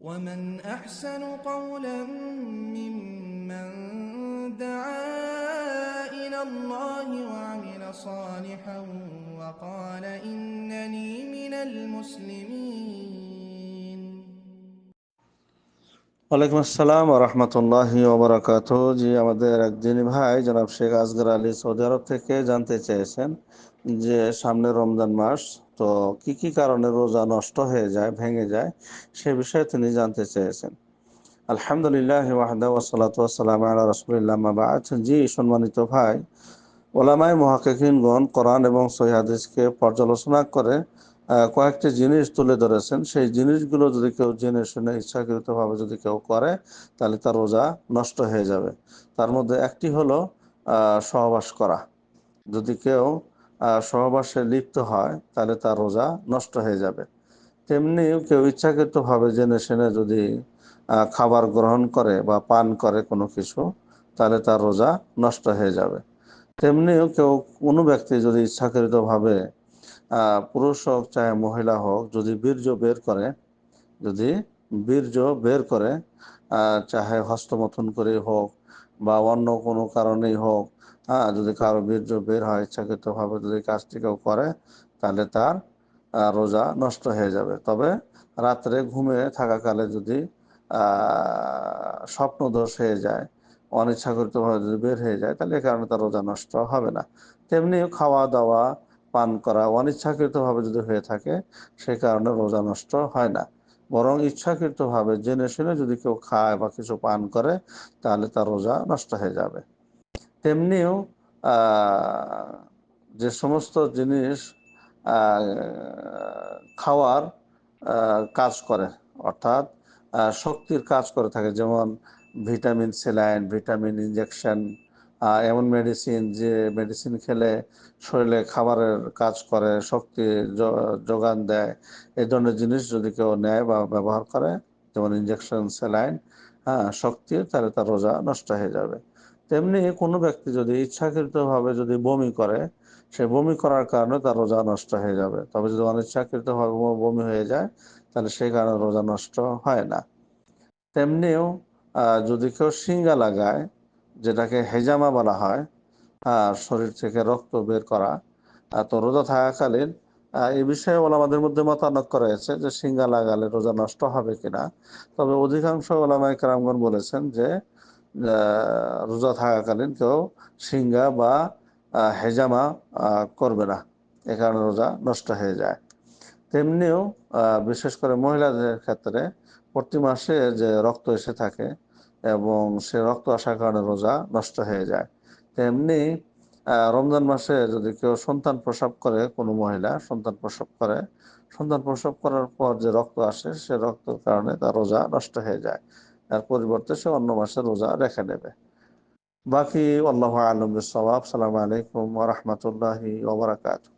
ومن أحسن قولا ممن دعا إلى الله وعمل صالحا وقال إنني من المسلمين ওয়ালাইকুম আসসালাম রহমতুল্লাহ ওবরাকাত জি আমাদের একদিন ভাই জনাব শেখ আসগর আলী সৌদি আরব থেকে জানতে চেয়েছেন যে সামনে রমজান মাস তো কি কি কারণে রোজা নষ্ট হয়ে যায়, ভেঙে যায়, সে বিষয়ে তিনি জানতে চেয়েছেন। আলহামদুলিল্লাহ জি, সম্মানিত ভাই, ওলামায় মহাকিনগণ কোরআন এবং সহিহাদিসকে পর্যালোচনা করে কয়েকটি জিনিস তুলে ধরেছেন। সেই জিনিসগুলো যদি কেউ জেনে শুনে ইচ্ছাকৃতভাবে যদি কেউ করে, তাহলে তার রোজা নষ্ট হয়ে যাবে। তার মধ্যে একটি হলো সহবাস করা। যদি কেউ সহবাসে লিপ্ত হয়, তাহলে তার রোজা নষ্ট হয়ে যাবে। তেমনি কেউ ইচ্ছাকৃতভাবে জেনে শুনে যদি খাবার গ্রহণ করে বা পান করে কোনো কিছু, তাহলে তার রোজা নষ্ট হয়ে যাবে। তেমনিও কেউ কোনো ব্যক্তি যদি ইচ্ছাকৃতভাবে পুরুষ হোক চাহে মহিলা হোক, যদি বীর্য বের করে, যদি বীর্য বের করে চাহে হস্তমথন করে হোক বা অন্য কোনো কারণেই হোক হ্যাঁ যদি কারও বীর্য বের হয় ইচ্ছাকৃতভাবে যদি কাজটি কেউ করে তাহলে তার রোজা নষ্ট হয়ে যাবে। তবে রাত্রে ঘুমে থাকাকালে যদি আহ, স্বপ্নদোষ হয়ে যায় অনিচ্ছাকৃতভাবে যদি বের হয়ে যায় তাহলে এ কারণে তার রোজা নষ্ট হবে না। তেমনি খাওয়া দাওয়া পান করা অনিচ্ছাকৃতভাবে যদি হয়ে থাকে সে কারণে রোজা নষ্ট হয় না। বরং ইচ্ছাকৃতভাবে জেনে শুনে যদি কেউ খায় বা কিছু পান করে তাহলে তার রোজা নষ্ট হয়ে যাবে। তেমনিও যে সমস্ত জিনিস খাওয়ার কাজ করে, অর্থাৎ শক্তির কাজ করে থাকে, যেমন ভিটামিন স্যালাইন ভিটামিন ইঞ্জেকশন এমন মেডিসিন যে মেডিসিন খেলে শরীরে খাবারের কাজ করে, শক্তি যোগান দেয়। এই ধরনের জিনিস যদি কেউ নেয় বা ব্যবহার করে, যেমন ইঞ্জেকশন স্যালাইন হ্যাঁ শক্তি, তাহলে তার রোজা নষ্ট হয়ে যাবে। তেমনি কোনো ব্যক্তি যদি ইচ্ছাকৃতভাবে যদি বমি করে, সে বমি করার কারণে তার রোজা নষ্ট হয়ে যাবে। তবে যদি অনিচ্ছাকৃতভাবে বমি হয়ে যায়, তাহলে সেই কারণে রোজা নষ্ট হয় না। তেমনিও যদি কেউ সিঙ্গা লাগায়, যেটাকে হেজামা বলা হয় শরীর থেকে রক্ত বের করা তো রোজা থাকাকালীন এই বিষয়ে ওলামাদের মধ্যে মতানক করা হয়েছে যে সিঙ্গা লাগালে রোজা নষ্ট হবে কিনা। তবে অধিকাংশ ওলামাই কারামগণ বলেছেন যে রোজা থাকাকালীন কেউ সিঙ্গা বা হেজামা করবে না। এ কারণে রোজা নষ্ট হয়ে যায়। তেমনিও বিশেষ করে মহিলাদের ক্ষেত্রে প্রতি মাসে যে রক্ত এসে থাকে এবং সে রক্ত আসার কারণে রোজা নষ্ট হয়ে যায়। তেমনি রমজান মাসে যদি কেউ সন্তান প্রসব করে, কোনো মহিলা সন্তান প্রসব করে, সন্তান প্রসব করার পর যে রক্ত আসে, সে রক্তের কারণে তার রোজা নষ্ট হয়ে যায়। তার পরিবর্তে সে অন্য মাসে রোজা রেখে নেবে বাকি, আল্লাহ আলম সবাব সালাম আলাইকুম রহমতুল্লাহি ওবরাকাতু